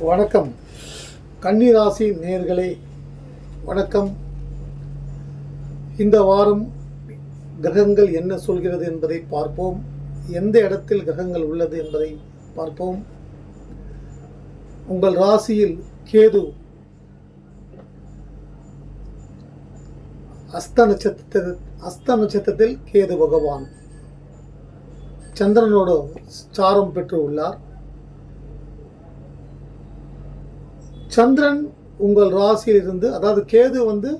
வணக்கம். கன்னிராசி நேர்களே வணக்கம். இந்த வாரம் கிரகங்கள் என்ன சொல்கிறது என்பதை பார்ப்போம். எந்த இடத்தில் கிரகங்கள் உள்ளது என்பதை பார்ப்போம். உங்கள் ராசியில் கேது அஸ்த நட்சத்திர அஸ்த நட்சத்திரத்தில் கேது பகவான். சந்திரனோட சாரம் பெற்று உள்ளார். சந்திரன் உங்கள் ராசியில் இருந்து அதாவது கேது வந்து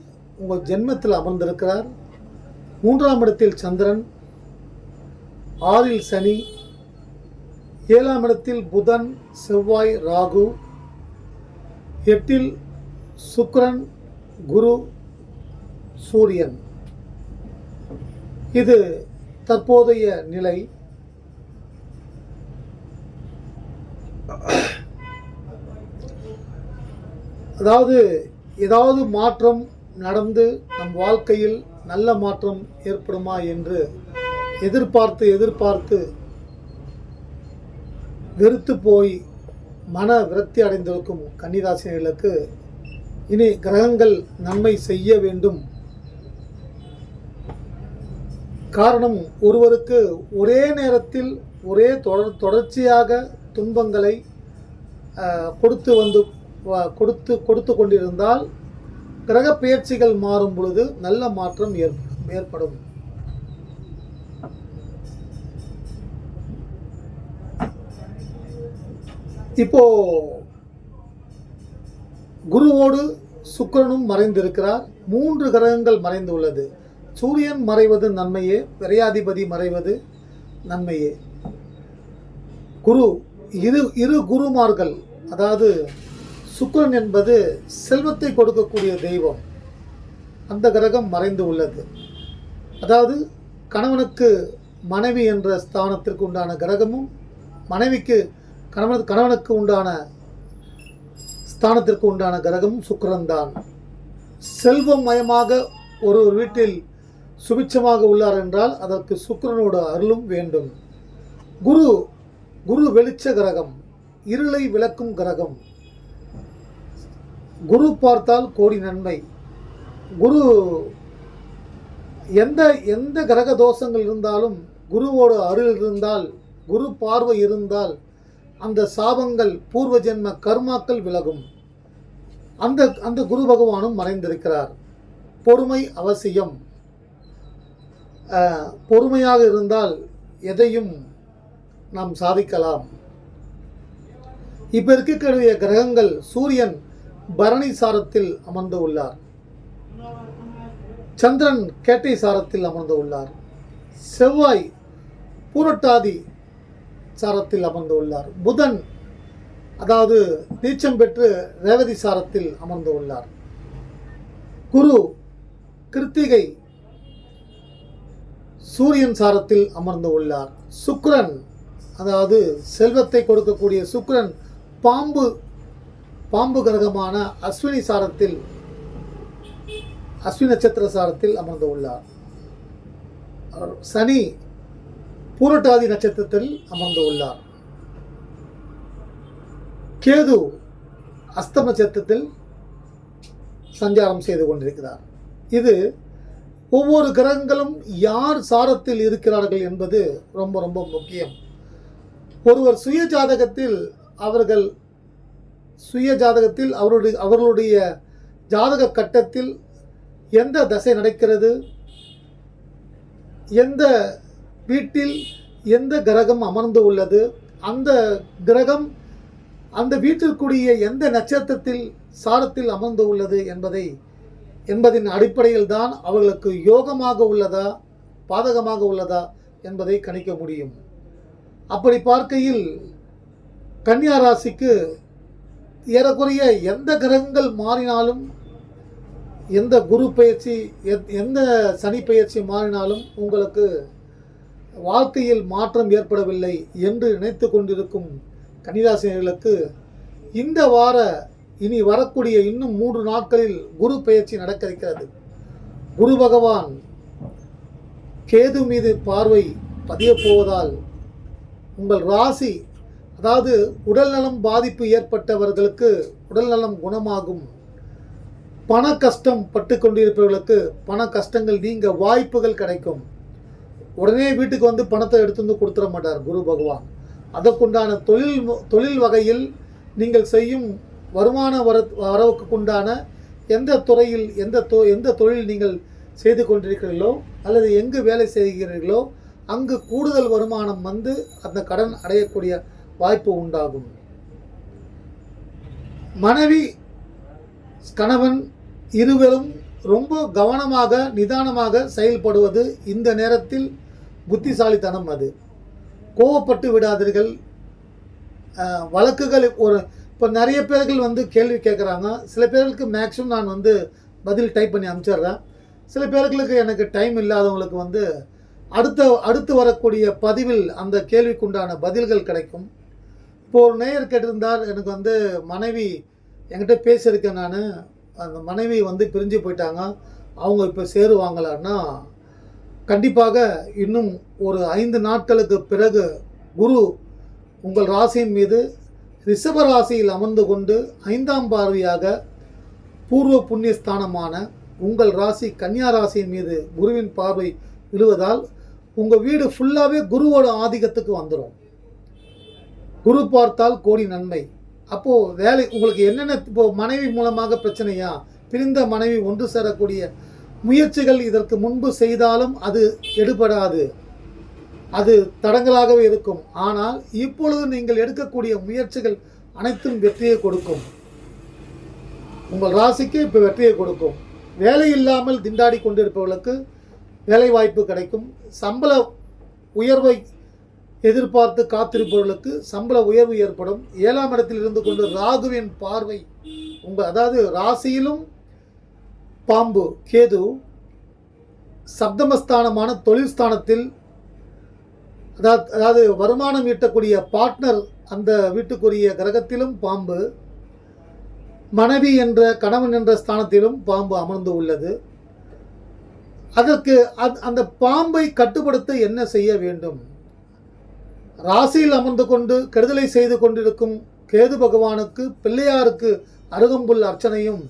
உங்கள் ஜென்மத்தில் அமர்ந்திருக்கிறார். மூன்றாம் இடத்தில் சந்திரன் ஆறில் சனி ஏழாம் இடத்தில் புதன் செவ்வாய் ராகு எட்டில் சுக்ரன் குரு சூரியன். இது தற்போதைய நிலை. அதாவது ஏதாவது மாற்றம் நடந்து நம் வாழ்க்கையில் நல்ல மாற்றம் ஏற்படுமா என்று எதிர்பார்த்து எதிர்பார்த்து வெறுத்து போய் மன விரக்தி அடைந்திருக்கும் கன்னிராசினிகளுக்கு இனி கிரகங்கள் நன்மை செய்ய வேண்டும். காரணம் ஒருவருக்கு ஒரே நேரத்தில் ஒரே தொடர் தொடர்ச்சியாக துன்பங்களை கொடுத்து வந்து கொடுத்து கொடுத்து கொண்டிருந்தால் கிரக பெயர்ச்சிகள் மாறும் பொழுது நல்ல மாற்றம் ஏற்படும் ஏற்படும். இப்போ குருவோடு சுக்கிரனும் மறைந்திருக்கிறார். மூன்று கிரகங்கள் மறைந்து உள்ளது. சூரியன் மறைவது நன்மையே விரையாதிபதி மறைவது நன்மையே. குரு இரு இரு குருமார்கள் அதாவது சுக்கிரன் என்பது செல்வத்தை கொடுக்கக்கூடிய தெய்வம். அந்த கிரகம் மறைந்து உள்ளது. அதாவது கணவனுக்கு மனைவி என்ற ஸ்தானத்திற்கு உண்டான கிரகமும் மனைவிக்கு கணவன் கணவனுக்கு உண்டான ஸ்தானத்திற்கு உண்டான கிரகமும் சுக்கிரன் தான் செல்வம் மயமாக ஒரு வீட்டில் சுபிட்சமாக உள்ளார் என்றால் அதற்கு சுக்கிரனோட அருளும் வேண்டும். குரு குரு வெளிச்ச கிரகம் இருளை விளக்கும் கிரகம். குரு பார்த்தால் கோடி நன்மை. குரு எந்த எந்த கிரக தோஷங்கள் இருந்தாலும் குருவோட அருள் இருந்தால் குரு பார்வை இருந்தால் அந்த சாபங்கள் பூர்வ ஜென்ம கர்மாக்கள் விலகும். அந்த அந்த குரு பகவானும் மறைந்திருக்கிறார். பொறுமை அவசியம். பொறுமையாக இருந்தால் எதையும் நாம் சாதிக்கலாம். இப்போ இருக்கக்கூடிய கிரகங்கள் சூரியன் பரணி சாரத்தில் அமர்ந்து உள்ளார். சந்திரன் கேட்டை சாரத்தில் அமர்ந்து உள்ளார். செவ்வாய் பூரட்டாதி சாரத்தில் அமர்ந்து உள்ளார். புதன் அதாவது நீச்சம் பெற்று ரேவதி சாரத்தில் அமர்ந்து உள்ளார். குரு கிருத்திகை சூரியன் சாரத்தில் அமர்ந்து உள்ளார். சுக்ரன் அதாவது செல்வத்தை கொடுக்கக்கூடிய சுக்ரன் பாம்பு பாம்பு கிரகமான அஸ்வினி சாரத்தில் அஸ்வினி நட்சத்திர சாரத்தில் அமர்ந்து உள்ளார். சனி பூரட்டாதி நட்சத்திரத்தில் அமர்ந்து உள்ளார். கேது அஸ்த நட்சத்திரத்தில் சஞ்சாரம் செய்து கொண்டிருக்கிறார். இது ஒவ்வொரு கிரகங்களும் யார் சாரத்தில் இருக்கிறார்கள் என்பது ரொம்ப ரொம்ப முக்கியம். ஒருவர் சுய ஜாதகத்தில் அவர்கள் சுய ஜாதகத்தில் அவருடைய அவர்களுடைய ஜாதக கட்டத்தில் எந்த தசை நடக்கிறது? எந்த வீட்டில் எந்த கிரகம் அமர்ந்து உள்ளது? அந்த கிரகம் அந்த வீட்டிற்குரிய எந்த நட்சத்திரத்தில் சாரத்தில் அமர்ந்து உள்ளது என்பதை என்பதின் அடிப்படையில் தான் அவர்களுக்கு யோகமாக உள்ளதா பாதகமாக உள்ளதா என்பதை கணிக்க முடியும். அப்படி பார்க்கையில் கன்னியா ராசிக்கு ஏறக்குறைய எந்த கிரகங்கள் மாறினாலும் எந்த குரு பயிற்சி எத்- எந்த சனி பயிற்சி மாறினாலும் உங்களுக்கு வாழ்க்கையில் மாற்றம் ஏற்படவில்லை என்று நினைத்து கொண்டிருக்கும் கன்னிராசினர்களுக்கு இந்த வார இனி வரக்கூடிய இன்னும் மூன்று நாட்களில் குரு பயிற்சி நடக்க இருக்கிறது குரு பகவான் கேது மீது பார்வை பதியப் போவதால் உங்கள் ராசி அதாவது உடல்நலம் பாதிப்பு ஏற்பட்டவர்களுக்கு உடல்நலம் குணமாகும். பண கஷ்டம் பட்டு கொண்டிருப்பவர்களுக்கு பண கஷ்டங்கள் நீங்க வாய்ப்புகள் கிடைக்கும். உடனே வீட்டுக்கு வந்து பணத்தை எடுத்து வந்து கொடுத்துட மாட்டார் குரு பகவான். அதற்குண்டான தொழில் மு- தொழில் வகையில் நீங்கள் செய்யும் வருமான வர வரவுக்கு உண்டான எந்த துறையில் எந்த தொ எந்த தொழில் நீங்கள் செய்து கொண்டிருக்கிறீர்களோ அல்லது எங்கு வேலை செய்கிறீர்களோ அங்கு கூடுதல் வருமானம் வந்து அந்த கடன் அடையக்கூடிய வாய்ப்பு உண்டாகும். மனைவி கணவன் இருவரும் ரொம்ப கவனமாக நிதானமாக செயல்படுவது இந்த நேரத்தில் புத்திசாலித்தனம் அது. கோவப்பட்டு விடாதீர்கள். வழக்குகள் ஒரு இப்போ நிறைய பேர்கள் வந்து கேள்வி கேட்குறாங்க சில பேருக்கு மேக்ஸிமம் நான் வந்து பதில் டைப் பண்ணி அனுப்பிச்சிடுறேன் சில பேர்களுக்கு எனக்கு டைம் இல்லாதவங்களுக்கு வந்து அடுத்த அடுத்து வரக்கூடிய பதிவில் அந்த கேள்விக்குண்டான பதில்கள் கிடைக்கும். இப்போ ஒரு நேயர் கேட்டிருந்தார் எனக்கு வந்து மனைவி என்கிட்ட பேசியிருக்கேன் நான். அந்த மனைவி வந்து பிரிஞ்சு போயிட்டாங்க. அவங்க இப்போ சேருவாங்களான்னா கண்டிப்பாக இன்னும் ஒரு ஐந்து நாட்களுக்கு பிறகு குரு உங்கள் ராசியின் மீது ரிஷப ராசியில் அமர்ந்து கொண்டு ஐந்தாம் பார்வையாக பூர்வ புண்ணிய ஸ்தானமான உங்கள் ராசி கன்னியா ராசியின் மீது குருவின் பார்வை விழுவதால் உங்கள் வீடு ஃபுல்லாகவே குருவோட ஆதிக்கத்துக்கு வந்துடும் குரு பார்த்தால் கோடி நன்மை. அப்போது வேலை உங்களுக்கு என்னென்ன இப்போது மனைவி மூலமாக பிரச்சனையா? பிரிந்த மனைவி ஒன்று சேரக்கூடிய முயற்சிகள் இதற்கு முன்பு செய்தாலும் அது எடுபடாது. அது தடங்களாகவே இருக்கும். ஆனால் இப்பொழுது நீங்கள் எடுக்கக்கூடிய முயற்சிகள் அனைத்தும் வெற்றியை கொடுக்கும். உங்கள் ராசிக்கு இப்போ வெற்றியை கொடுக்கும். வேலை இல்லாமல் திண்டாடி கொண்டிருப்பவர்களுக்கு வேலை வாய்ப்பு கிடைக்கும். சம்பள உயர்வை எதிர்பார்த்து காத்திருப்பவர்களுக்கு சம்பள உயர்வு ஏற்படும். ஏழாம் இடத்தில் இருந்து கொண்டு ராகுவின் பார்வை உங்கள் அதாவது ராசியிலும் பாம்பு கேது சப்தமஸ்தானமான தொழில் ஸ்தானத்தில் அதாவது அதாவது வருமானம் ஈட்டக்கூடிய பார்ட்னர் அந்த வீட்டுக்குரிய கிரகத்திலும் பாம்பு மனைவி என்ற கணவன் என்ற ஸ்தானத்திலும் பாம்பு அமர்ந்து உள்ளது. அதற்கு அந்த பாம்பை கட்டுப்படுத்த என்ன செய்ய வேண்டும்? ராசியில் அமர்ந்து கொண்டு கெடுதலை செய்து கொண்டிருக்கும் கேது பகவானுக்கு பிள்ளையாருக்கு அருகம்புல் அர்ச்சனையும்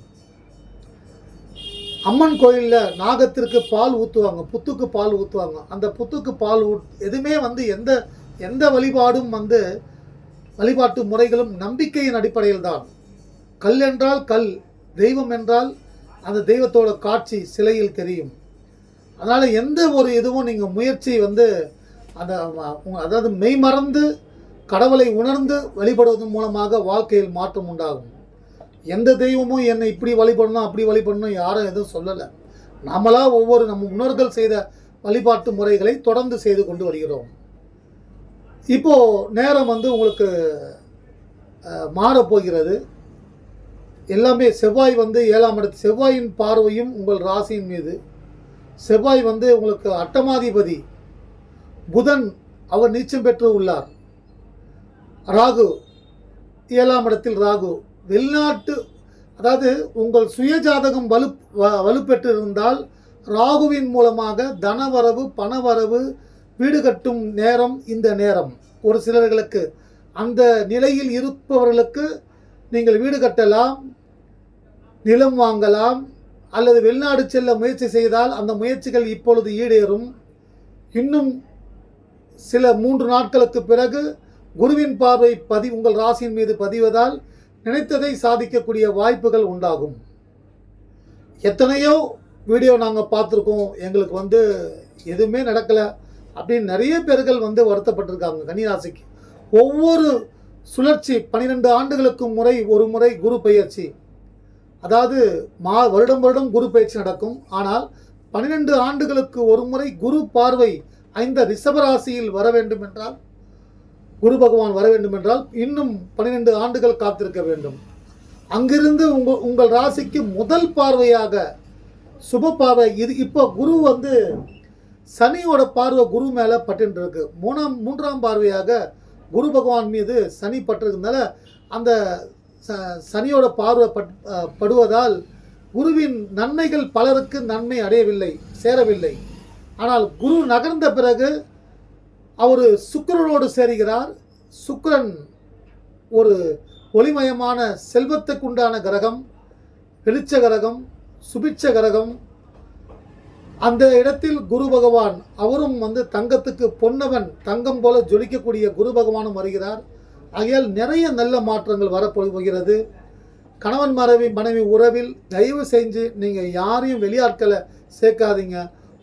அம்மன் கோயிலில் நாகத்திற்கு பால் ஊற்றுவாங்க புத்துக்கு பால் ஊற்றுவாங்க அந்த புத்துக்கு பால் ஊ எதுவுமே வந்து எந்த எந்த வழிபாடும் வந்து வழிபாட்டு முறைகளும் நம்பிக்கையின் அடிப்படையில் தான். கல் என்றால் கல் தெய்வம் என்றால் அந்த தெய்வத்தோட காட்சி சிலையில் தெரியும். அதனால் எந்த ஒரு இதுவும் நீங்கள் முயற்சி வந்து அந்த அதாவது மெய் மறந்து கடவுளை உணர்ந்து வழிபடுவதன் மூலமாக வாழ்க்கையில் மாற்றம் உண்டாகும். எந்த தெய்வமும் என்னை இப்படி வழிபடணும் அப்படி வழிபடணும் யாரும் எதுவும் சொல்லலை. நாமளாக ஒவ்வொரு நம்ம முன்னோர்கள் செய்த வழிபாட்டு முறைகளை தொடர்ந்து செய்து கொண்டு வருகிறோம். இப்போது நேரம் வந்து உங்களுக்கு மாறப்போகிறது எல்லாமே செவ்வாய் வந்து ஏழாம் இடத்து செவ்வாயின் பார்வையும் உங்கள் ராசியின் மீது. செவ்வாய் வந்து உங்களுக்கு அட்டமாதிபதி புதன் அவர் நீச்சம் பெற்று உள்ளார். ராகு ஏழாம் இடத்தில் ராகு. வெளிநாட்டு அதாவது உங்கள் சுயஜாதகம் வலு வ- வலுப்பெற்று இருந்தால் ராகுவின் மூலமாக தனவரவு பணவரவு வீடு கட்டும் நேரம் இந்த நேரம். ஒரு சிலர்களுக்கு அந்த நிலையில் இருப்பவர்களுக்கு நீங்கள் வீடு கட்டலாம் நிலம் வாங்கலாம் அல்லது வெளிநாடு செல்ல முயற்சி செய்தால் அந்த முயற்சிகள் இப்பொழுது ஈடேறும். இன்னும் சில மூன்று நாட்களுக்கு பிறகு குருவின் பார்வை பதி உங்கள் ராசியின் மீது பதிவதால் நினைத்ததை சாதிக்கக்கூடிய வாய்ப்புகள் உண்டாகும். எத்தனையோ வீடியோ நாங்கள் பார்த்துருக்கோம். எங்களுக்கு வந்து எதுவுமே நடக்கலை அப்படின்னு நிறைய பேர்கள் வந்து வருத்தப்பட்டிருக்காங்க கன்னிராசிக்கு. ஒவ்வொரு சுழற்சி பன்னிரெண்டு ஆண்டுகளுக்கு முறை ஒரு முறை குரு பயிற்சி. அதாவது மா வருடம் வருடம் குரு பயிற்சி நடக்கும். ஆனால் பன்னிரெண்டு ஆண்டுகளுக்கு ஒரு முறை குரு பார்வை ஐந்த ரிஷபராசியில் வர வேண்டும் என்றால் குரு பகவான் வர வேண்டும் என்றால் இன்னும் பன்னிரெண்டு ஆண்டுகள் காத்திருக்க வேண்டும். அங்கிருந்து உங்கள் உங்கள் ராசிக்கு முதல் பார்வையாக சுப பார்வை இது இப்போ குரு வந்து சனியோட பார்வை குரு மேலே பட்டுருக்கு மூணாம் மூன்றாம் பார்வையாக குரு பகவான் மீது சனி பட்டிருக்கிறதுனால அந்த ச- சனியோட பார்வை பட் படுவதால் குருவின் நன்மைகள் பலருக்கு நன்மை அடையவில்லை சேரவில்லை. ஆனால் குரு நகர்ந்த பிறகு அவர் சுக்கரனோடு சேருகிறார். சுக்கரன் ஒரு ஒளிமயமான செல்வத்துக்குண்டான கிரகம் வெளிச்ச கிரகம் சுபிட்ச கிரகம். அந்த இடத்தில் குரு பகவான் அவரும் வந்து தங்கத்துக்கு பொன்னவன் தங்கம் போல ஜொலிக்கக்கூடிய குரு பகவானும் வருகிறார். ஆகையால் நிறைய நல்ல மாற்றங்கள் வரப்போகிறது. கணவன் மனைவி மனைவி உறவில் தயவு செஞ்சு நீங்கள் யாரையும் வெளியாட்களை சேர்க்காதீங்க.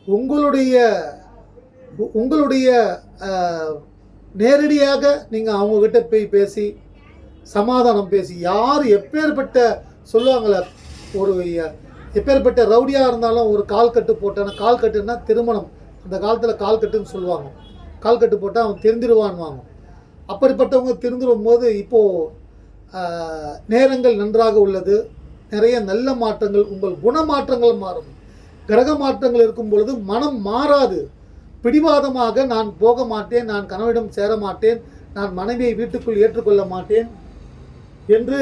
உங்களுடைய உ- உங்களுடைய நேரடியாக நீங்கள் அவங்கக்கிட்ட போய் பேசி சமாதானம் பேசி யார் எப்பேற்பட்ட சொல்லுவாங்களே ஒரு எப்பேற்பட்ட ரவுடியாக இருந்தாலும் ஒரு கால் கட்டு போட்டான கால் கட்டுன்னா திருமணம். அந்த காலத்தில் கால் கட்டுன்னு சொல்லுவாங்க. கால் கட்டு போட்டால் அவன் திருந்திருவான்வாங்க அப்படிப்பட்டவங்க திருந்துடும் போது இப்போது நேரங்கள் நன்றாக உள்ளது. நிறைய நல்ல மாற்றங்கள் உங்கள் குணமாற்றங்கள் மாறும். கிரக மாற்றங்கள் இருக்கும் பொழுது மனம் மாறாது. பிடிவாதமாக நான் போக மாட்டேன் நான் கணவனிடம் சேர மாட்டேன் நான் மனைவியை வீட்டுக்குள் ஏற்றுக்கொள்ள மாட்டேன் என்று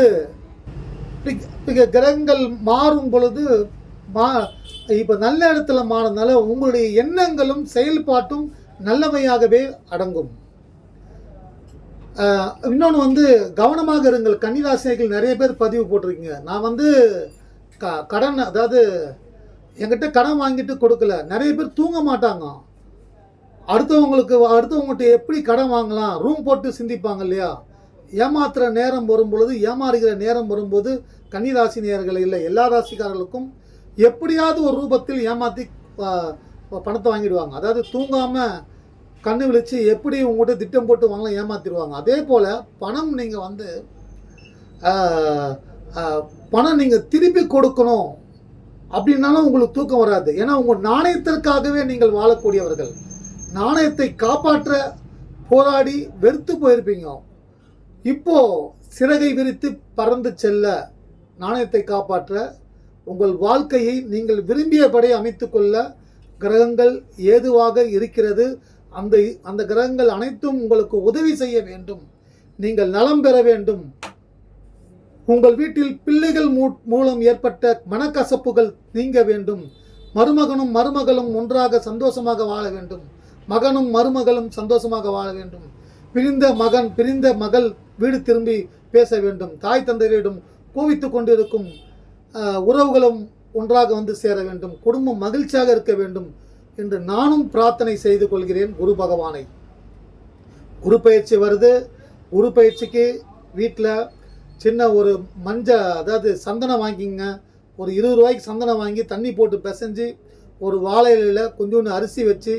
கிரகங்கள் மாறும் பொழுது மா இப்போ நல்ல இடத்துல மாறதுனால உங்களுடைய எண்ணங்களும் செயல்பாட்டும் நல்லவையாகவே அடங்கும். இன்னொன்று வந்து கவனமாக இருங்கள். கன்னிராசினிகள் நிறைய பேர் பதிவு போட்டிருக்கீங்க. நான் வந்து க கடன் அதாவது என்கிட்ட கடன் வாங்கிட்டு கொடுக்கல. நிறைய பேர் தூங்க மாட்டாங்க. அடுத்தவங்களுக்கு அடுத்தவங்ககிட்ட எப்படி கடன் வாங்கலாம்? ரூம் போட்டு சிந்திப்பாங்க இல்லையா? ஏமாத்துற நேரம் வரும்பொழுது ஏமாறுகிற நேரம் வரும்போது கன்னிராசி நேயர்கள் இல்லை எல்லா ராசிக்காரர்களுக்கும் எப்படியாவது ஒரு ரூபத்தில் ஏமாற்றி பணத்தை வாங்கிடுவாங்க. அதாவது தூங்காமல் கண்ணு விழிச்சு எப்படி உங்கள்கிட்ட திட்டம் போட்டு வாங்கலாம் ஏமாற்றிடுவாங்க அதே போல் பணம் நீங்கள் வந்து பணம் நீங்கள் திருப்பி கொடுக்கணும். அப்படின்னாலும் உங்களுக்கு தூக்கம் வராது. ஏன்னா உங்கள் நாணயத்திற்காகவே நீங்கள் வாழக்கூடியவர்கள். நாணயத்தை காப்பாற்ற போராடி வெறுத்து போயிருப்பீங்க. இப்போ சிறகை விரித்து பறந்து செல்ல நாணயத்தை காப்பாற்ற உங்கள் வாழ்க்கையை நீங்கள் விரும்பியபடி அமைத்துக்கொள்ள கிரகங்கள் ஏதுவாக இருக்கிறது. அந்த அந்த கிரகங்கள் அனைத்தும் உங்களுக்கு உதவி செய்ய வேண்டும். நீங்கள் நலம் பெற வேண்டும். உங்கள் வீட்டில் பிள்ளைகள் மூ- மூலம் ஏற்பட்ட மனக்கசப்புகள் நீங்க வேண்டும். மருமகனும் மருமகளும் ஒன்றாக சந்தோஷமாக வாழ வேண்டும். மகனும் மருமகளும் சந்தோஷமாக வாழ வேண்டும். பிரிந்த மகன் பிரிந்த மகள் வீடு திரும்பி பேச வேண்டும். தாய் தந்தையரிடம் கோவித்து கொண்டிருக்கும் உறவுகளும் ஒன்றாக வந்து சேர வேண்டும். குடும்பம் மகிழ்ச்சியாக இருக்க வேண்டும் என்று நானும் பிரார்த்தனை செய்து கொள்கிறேன் குரு பகவானை. குரு பயிற்சி வருது. குரு பயிற்சிக்கு வீட்டில் சின்ன ஒரு மஞ்சள் அதாவது சந்தனம் வாங்கிங்க. ஒரு இருபது ரூபாய்க்கு சந்தனம் வாங்கி தண்ணி போட்டு பிசைஞ்சு ஒரு வாழையில கொஞ்சோண்டு அரிசி வச்சு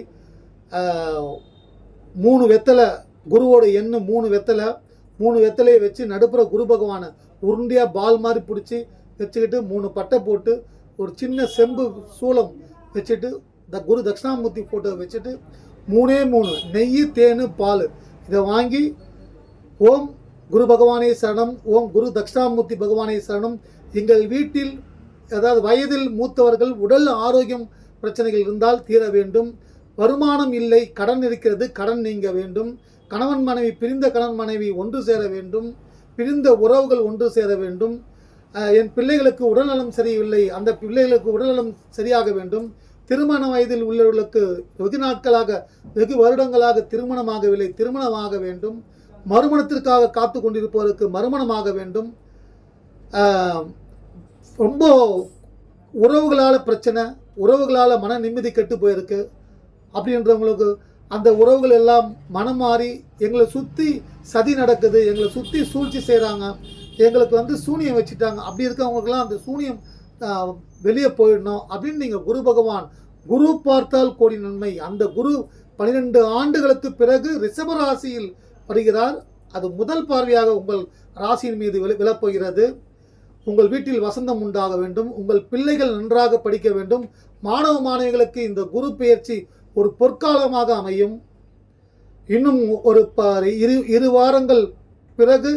மூணு வெத்தலை குருவோட எண்ணு மூணு வெத்தலை மூணு வெத்தலையை வச்சு நடுப்புற குரு பகவானை உருண்டையாக பால் மாதிரி பிடிச்சி வச்சுக்கிட்டு மூணு பட்டை போட்டு ஒரு சின்ன செம்பு சூளம் வச்சுட்டு த குரு தட்சிணாமூர்த்தி ஃபோட்டோ வச்சுட்டு மூணே மூணு நெய் தேன் பால் இதை வாங்கி ஓம் குரு பகவானே சரணம். ஓம் குரு தட்சிணாமூர்த்தி பகவானே சரணம். எங்கள் வீட்டில் அதாவது வயதில் மூத்தவர்கள் உடல் ஆரோக்கியம் பிரச்சனைகள் இருந்தால் தீர வேண்டும். வருமானம் இல்லை கடன் இருக்கிறது கடன் நீங்க வேண்டும். கணவன் மனைவி பிரிந்த கணவன் மனைவி ஒன்று சேர வேண்டும். பிரிந்த உறவுகள் ஒன்று சேர வேண்டும். என் பிள்ளைகளுக்கு உடல்நலம் சரியில்லை அந்த பிள்ளைகளுக்கு உடல்நலம் சரியாக வேண்டும். திருமண வயதில் உள்ளவர்களுக்கு வெகு நாட்களாக வெகு வருடங்களாக திருமணமாகவில்லை திருமணமாக வேண்டும். மறுமணத்திற்காக காத்து கொண்டிருப்பவருக்கு மறுமணமாக வேண்டும். ரொம்ப உறவுகளால் பிரச்சனை உறவுகளால் மன நிம்மதி கெட்டு போயிருக்கு. அப்படின்றவங்களுக்கு அந்த உறவுகள் எல்லாம் மனம் மாறி எங்களை சுற்றி சதி நடக்குது எங்களை சுற்றி சூழ்ச்சி செய்கிறாங்க எங்களுக்கு வந்து சூனியம் வச்சுட்டாங்க. அப்படி இருக்கவங்களுக்கெல்லாம் அந்த சூனியம் வெளியே போயிடணும் அப்படின்னு நீங்கள் குரு பகவான் குரு பார்த்தால் கோடி நன்மை. அந்த குரு பன்னிரெண்டு ஆண்டுகளுக்கு பிறகு ரிஷப ராசியில் வருகிறார். அது முதல் பார்வையாக உங்கள் ராசியின் மீது விழ விழப்போகிறது. உங்கள் வீட்டில் வசந்தம் உண்டாக வேண்டும். உங்கள் பிள்ளைகள் நன்றாக படிக்க வேண்டும். மாணவ மாணவிகளுக்கு இந்த குரு பெயர்ச்சி ஒரு பொற்காலமாக அமையும். இன்னும் ஒரு ப இரு இரு வாரங்கள் பிறகு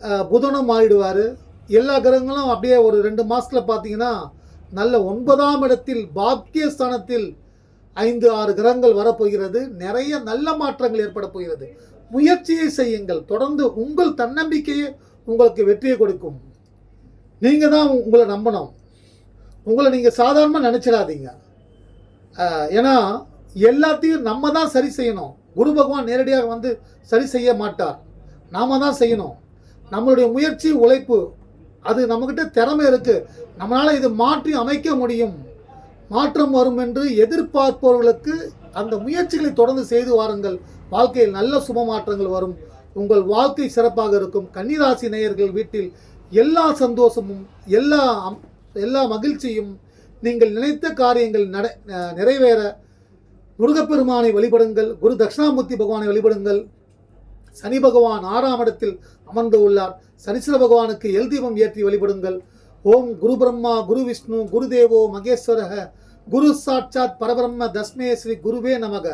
புதனம் புதனும் மாறிடுவார். எல்லா கிரகங்களும் அப்படியே ஒரு ரெண்டு மாதத்தில் பார்த்தீங்கன்னா நல்ல ஒன்பதாம் இடத்தில் பாக்கியஸ்தானத்தில் ஐந்து ஆறு கிரகங்கள் வரப்போகிறது. நிறைய நல்ல மாற்றங்கள் ஏற்பட போகிறது. முயற்சியை செய்யுங்கள். தொடர்ந்து உங்கள் தன்னம்பிக்கையே உங்களுக்கு வெற்றியை கொடுக்கும். நீங்கள் தான் உங்களை நம்பணும். உங்களை நீங்கள் சாதாரணமாக நினச்சிடாதீங்க. ஏன்னா எல்லாத்தையும் நம்ம தான் சரி செய்யணும். குரு பகவான் நேரடியாக வந்து சரி செய்ய மாட்டார். நாம தான் செய்யணும். நம்மளுடைய முயற்சி உழைப்பு அது நம்மக்கிட்ட திறமை இருக்குது நம்மளால் இது மாற்றி அமைக்க முடியும். மாற்றம் வரும் என்று எதிர்பார்ப்பவர்களுக்கு அந்த முயற்சிகளை தொடர்ந்து செய்து வாருங்கள். வாழ்க்கையில் நல்ல சுப மாற்றங்கள் வரும். உங்கள் வாழ்க்கை சிறப்பாக இருக்கும். கன்னிராசி நேயர்கள் வீட்டில் எல்லா சந்தோஷமும் எல்லா எல்லா மகிழ்ச்சியும் நீங்கள் நினைத்த காரியங்கள் நட நிறைவேற. முருகப்பெருமானை வழிபடுங்கள். குரு தட்சிணாமூர்த்தி பகவானை வழிபடுங்கள். சனி பகவான் ஆறாம் இடத்தில் அமர்ந்து உள்ளார். சனீஸ்வர பகவானுக்கு எல் தீபம் ஏற்றி வழிபடுங்கள். ஓம் குரு பிரம்மா குரு விஷ்ணு குரு தேவோ மகேஸ்வரக. குரு சாட்சாத் பரபிரம்ம தஸ்மே ஸ்ரீ குருவே நமக.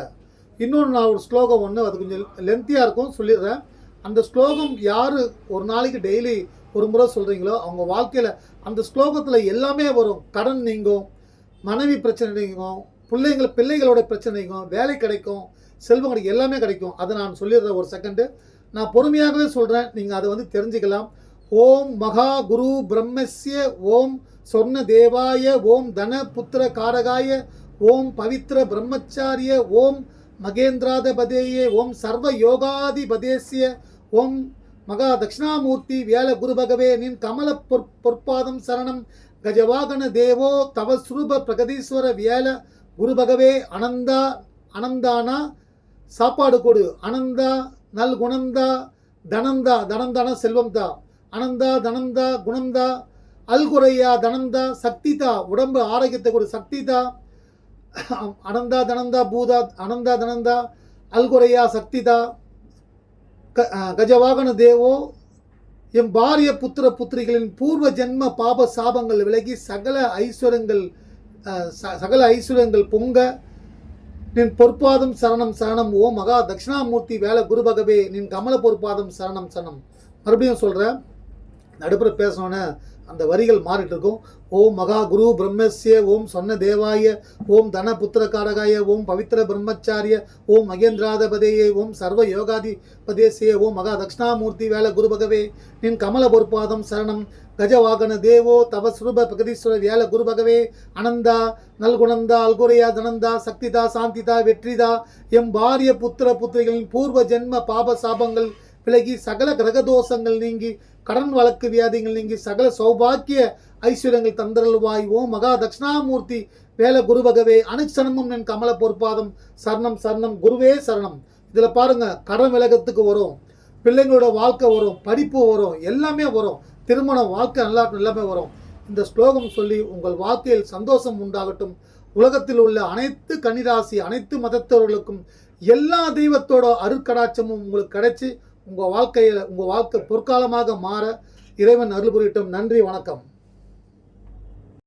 இன்னொன்று நான் ஒரு ஸ்லோகம் ஒன்று அது கொஞ்சம் லென்த்தியாக இருக்கும் சொல்லிடுறேன். அந்த ஸ்லோகம் யார் ஒரு நாளைக்கு டெய்லி ஒரு முறை சொல்கிறீங்களோ அவங்க வாழ்க்கையில் அந்த ஸ்லோகத்தில் எல்லாமே வரும். கடன் நீங்கும் மனைவி பிரச்சனை நீங்கும் பிள்ளைங்கள் பிள்ளைகளோட பிரச்சனை நீங்கும் வேலை கிடைக்கும் செல்வம் கிடைக்கும் எல்லாமே கிடைக்கும். அதை நான் சொல்லிடுறேன் ஒரு செகண்டு நான் பொறுமையாகவே சொல்கிறேன் நீங்கள் அதை வந்து தெரிஞ்சுக்கலாம். ஓம் மகா குரு பிரம்மஸ்ய ஓம் சொர்ண தேவாய ஓம் தன புத்திர காரகாய ஓம் பவித்ர பிரம்மச்சாரிய ஓம் மகேந்திராதபதேயே ஓம் சர்வ யோகாதிபதேசிய ஓம் மகா தட்சிணாமூர்த்தி வேல குரு பகவே நின் கமல பொற் பொற்பாதம் சரணம் கஜவாகன தேவோ தவ சுரூப பிரகதீஸ்வர வேல குரு பகவே அனந்தா அனந்தானா சாப்பாடு கொடு. அனந்தா நல் குணந்தா தனந்தா தனந்தானா செல்வம்தா. அனந்தா தனந்தா குணந்தா அல்குறையா தனந்தா சக்திதா. உடம்பு ஆரோக்கியத்தை கொடு சக்திதா. அனந்தா தனந்தா பூதா அனந்தா தனந்தா அல்குறையா சக்திதா க கஜவாகன தேவோ எம் பாரிய புத்திர புத்திரிகளின் பூர்வ ஜென்ம பாப சாபங்கள் விலகி சகல ஐஸ்வரங்கள் ச- சகல ஐஸ்வரங்கள் பொங்க நின் பொற்பாதம் சரணம் சரணம் ஓ மகா தட்சிணாமூர்த்தி வேலை குருபகவே நின் கமல பொற்பாதம் சரணம் சரணம். மறுபடியும் சொல்கிறேன் நடுப்புற பேசணுன்னு அந்த வரிகள் மாறிட்டு இருக்கும். ஓம் மகா குரு பிரம்மஸ்ய ஓம் சொன்ன தேவாய ஓம் தன புத்திரகாரகாய ஓம் பவித்ர பிரம்மச்சாரிய ஓம் மகேந்திராதபதேயே ஓம் சர்வ யோகாதி பதேசிய ஓம் மகா தட்சிணாமூர்த்தி குரு குருபகவே நின் கமல பொற்பாதம் சரணம். கஜவாகன தேவோ தவ சுரூப பிரகதீஸ்வர வேல குருபகவே அனந்தா நல்குணந்தா அல்குரையா தனந்தா சக்திதா சாந்திதா வெற்றிதா எம் பாரிய புத்திர புத்திரிகளின் பூர்வ ஜென்ம பாப சாபங்கள் விலகி சகல கிரகதோஷங்கள் நீங்கி கடன் வழக்கு வியாதிகள் நீங்கி சகல சௌபாக்கிய ஐஸ்வர்யங்கள் தந்தருள்வாய். ஓம் மகா தட்சிணாமூர்த்தி. வேல குருபகவே அனுச்சனமும் என் கமல பொற்பாதம். சரணம் சரணம் குருவே சரணம். இதில் பாருங்கள் கடன் விலகத்துக்கு வரும் பிள்ளைங்களோட வாழ்க்கை வரும் படிப்பு வரும் எல்லாமே வரும். திருமணம் வாழ்க்கை நல்லா எல்லாமே வரும். இந்த ஸ்லோகம் சொல்லி உங்கள் வாழ்க்கையில் சந்தோஷம் உண்டாகட்டும். உலகத்தில் உள்ள அனைத்து கன்னிராசி அனைத்து மதத்தவர்களுக்கும் எல்லா தெய்வத்தோட அருட்கடாட்சமும் உங்களுக்கு கிடைச்சி உங்கள் வாழ்க்கையில் உங்கள் வாழ்க்கை பொற்காலமாக மாற இறைவன் அருள் புரியட்டும் நன்றி வணக்கம்.